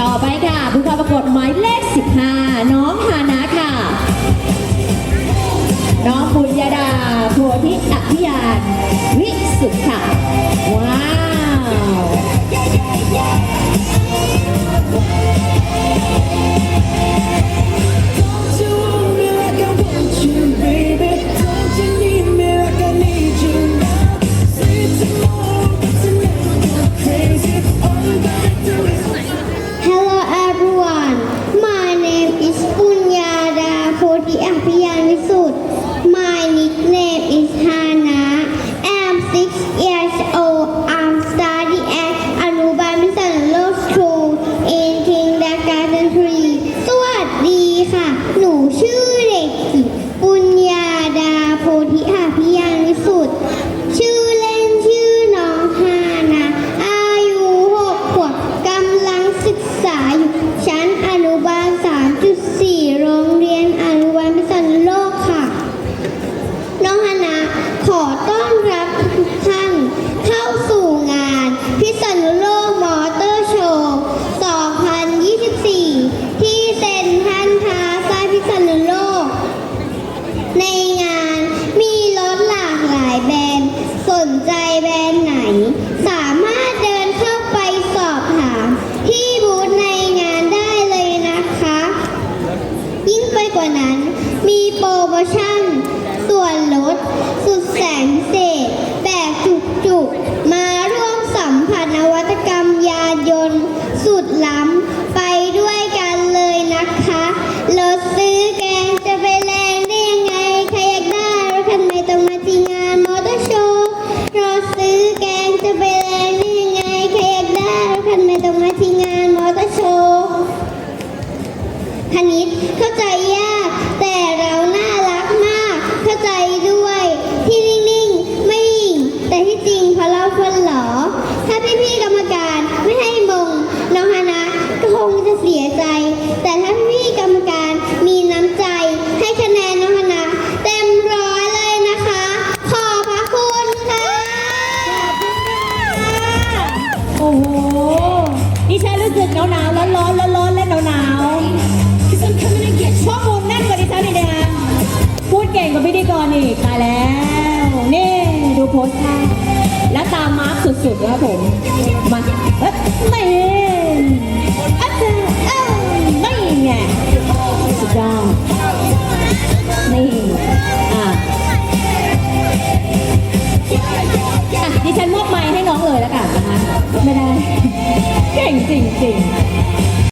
ต่อไปค่ะผู้เข้าประกวดหมายเลข 15 น้องฮานะค่ะ น้องปุญญาดาโพธิอภิยานวิสุทธ์ค่ะว้า อต้อนรับทุกท่านเข้าสู่งาน พิษณุโลกมอเตอร์โชว์ 2024 ที่เซ็นทรัลพลาซ่าพิษณุโลก ในงานมีรถหลากหลายแบรนด์ สนใจแบรนด์ไหน สามารถเดินเข้าไปสอบถาม ที่บูธในงานได้เลยนะคะ ยิ่งไปกว่านั้นมีโปรโมชั่น รถคันไหนต้องมาที่งานมอเตอร์โชว์คณิตเข้าใจยาก แต่เราน่ารักมาก เข้าใจด้วย ที่นิ่งๆ ไม่หยิ่ง แต่ที่จริงเพราะเราคนหลอ ถ้าพี่ๆกรรมการไม่ให้มง น้องฮานะก็คงจะเสียใจ อ้โหนี่ใช่รู้สึกหนาวหนาวร้อนร้อนร้อนร้อนและหนาวหนาวข้อมูลแน่นกว่าดิฉันอีกนะคะพูดเก่งกว่าพิธีกรอีกตายแล้ว นี่ดูโพสต์ท่าและตามมาร์คสุดๆครับผม มาเอ้ยนี่